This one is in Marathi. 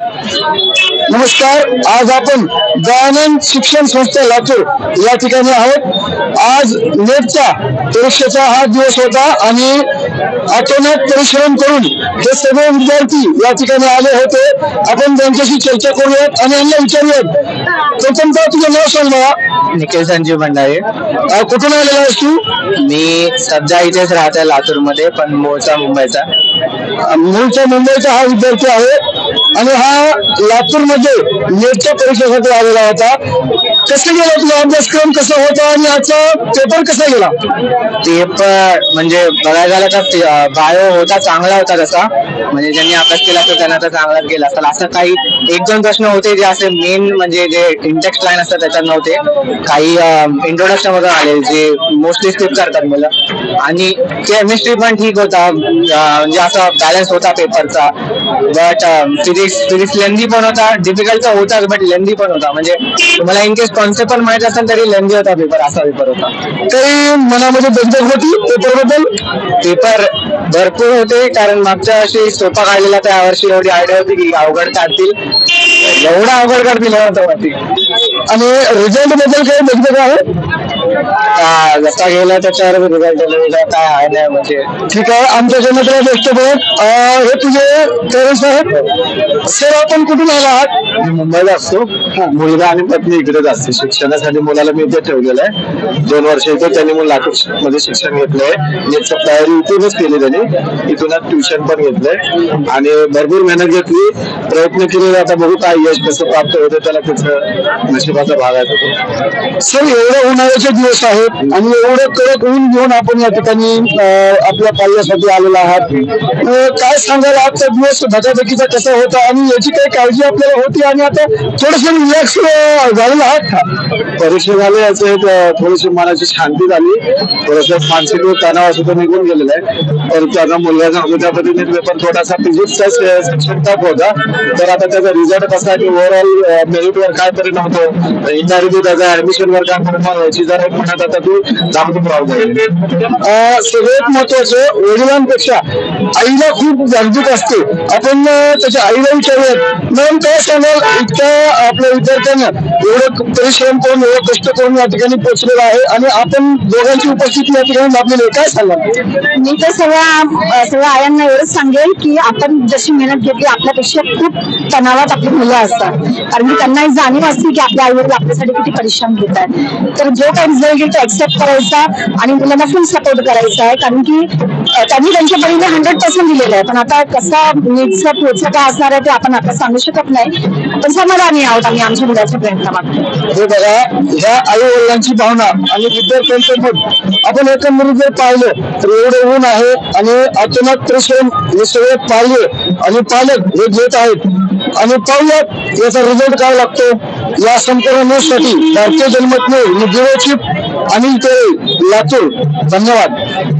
नमस्कार आज आपण दयानंद शिक्षण संस्था लातूर या ठिकाणी आहोत. आज नेटचा परीक्षेचा हा दिवस होता आणि अचानक परिश्रम करून हे सगळे विद्यार्थी या ठिकाणी आले होते. आपण त्यांच्याशी चर्चा करूयात आणि यांना विचारूयात. प्रथमतः तुझं नाव सांग मला निखिल संजीव भंडारे. कुठून आलेला आहेस तू? मी सध्या इथेच राहत आहे लातूरमध्ये पण मूळचा मुंबईचा. मूळचा मुंबईचा हा विद्यार्थी आहे. आणि हा लातूरमध्ये नेटच्या परीक्षेसाठी आलेला होता. कसं गेला तुझा अभ्यासक्रम? कसा होता? आणि आजचा पेपर कसा गेला? पेपर म्हणजे बघायला झालं तर बायो होता चांगला होता तसा. म्हणजे ज्यांनी अभ्यास केला तर त्यांना तर चांगलाच गेला असेल असं काही एक दोन प्रश्न होते जे असे मेन म्हणजे जे इंटेक्स्ट लाईन असतात त्याच्यात नव्हते. काही इंट्रोडक्शन मधून आले जे मोस्टली स्किप करतात मुलं. आणि केमिस्ट्री पण ठीक होता. म्हणजे असा बॅलन्स होता पेपरचा बट फिजिक्स फिजिक्स लेंदी पण होता डिफिकल्ट तर होताच बट लेंदी पण होता. म्हणजे तुम्हाला इन केस कॉन्सेप्ट पण माहीत असेल तरी लेंदी होता पेपर असा पेपर होता. काही मनामध्ये दगदग होती पेपरबद्दल पेपर भरपूर होते कारण मागच्या वर्षी सोपा काढलेला त्या वर्षी एवढी आयडिया होती की अवघड काढतील. एवढा अवघड काढतील तर आणि रिझल्टबद्दल काही दगदग आहे जसा गेला त्याच्यावर रिझल्ट काय आहे नाही म्हणजे. ठीक आहे आमच्याकडनं तुला बेस्ट बघ हे तुझे पेरेंट्स आहेत. सर आपण कुठून आला आहात मी मुंबईला असतो. मुलगा आणि पत्नी इकडेच असते. शिक्षणासाठी मुलाला मी इथे ठेवलेलं आहे. दोन वर्ष इथे त्यांनी मग लातूरमध्ये शिक्षण घेतलंय. नेटचं तयारी इथूनच केली त्यांनी. इथूनच ट्युशन पण घेतलंय. आणि भरपूर मेहनत घेतली. प्रयत्न केले आता बघू काय यश कसं प्राप्त होतं त्याला त्याचं नशिबाचा भाग आहे तो. सर एवढे उन्हाळ्याचे दिवस आहेत आणि एवढं कडक ऊन घेऊन आपण या ठिकाणी आपल्या पाल्यासाठी आलेला आहात. काय सांगाल? आजचा दिवस धकाधकीचा कसा होता आणि याची काही काळजी आपल्याला होती आणि आता थोडस रिलॅक्स झालेला आहात का? परीक्षा झाले याचे एक थोडीशी मनाची शांती झाली. थोडस मानसिक तणाव सुद्धा निघून गेलेला आहे. तर त्यांना मुलगा सांगतो त्या पद्धतीने पेपर थोडासा फिजिक्सचा सेक्शन टफ होता. तर आता त्याचा रिझल्ट कसा की ओव्हरऑल मेरिट वर काय परिणाम होतो? इंटरव्ह्यू त्याचा ऍडमिशन वर काय परिणाम व्हायची जर आता तू सगळ्यात महत्वाचं वडिलांपेक्षा आईला खूप जागरूक असते. आपण त्याच्या आईला विचारूयात. मॅम काय सांगाल? इतक्या आपल्या विद्यार्थ्यांना एवढं परिश्रम करून एवढं कष्ट करून या ठिकाणी पोहोचलेलं आहे आणि आपण दोघांची उपस्थिती या ठिकाणी लाभलेली आहे. काय सांगाल? मी तर सगळ्या सगळ्या आयांना एवढंच सांगेल की आपण जशी मेहनत घेतली आपल्यापेक्षा खूप तणावात आपली मुलं असतात. कारण की त्यांना एक जाणीव असते की आपल्या आईवडील आपल्यासाठी किती परिश्रम घेत आहेत तर जो काही रिझल्ट येईल एक्सेप्ट करायचा आणि मुलांना फुल सपोर्ट करायचा आहे. कारण की त्यांनी त्यांच्या परीने हंड्रेड पर्सेंट दिलेलं आहे. पण आता कसा नीटचं पुढचं काय असणार आहे ते आपण आता सांगू शकत नाही. पण समाधानी आहोत आम्ही आमच्या मुलाच्या प्रयत्नामागे. हे बघा ह्या आई वडिलांची भावना आणि विद्यार्थ्यांचं मत आपण एकंदरीत जर पाहिलं तर एवढं ऊन आहे आणि अचानक परिश्रम हे सगळे पाहिले आणि पालक हे घेत आहेत. आणि पाहूयात याचा रिझल्ट काय लागतो? या संपूर्ण न्यूजसाठी भारतीय जनमत न्यूज मी दिवचिप लातूर. धन्यवाद.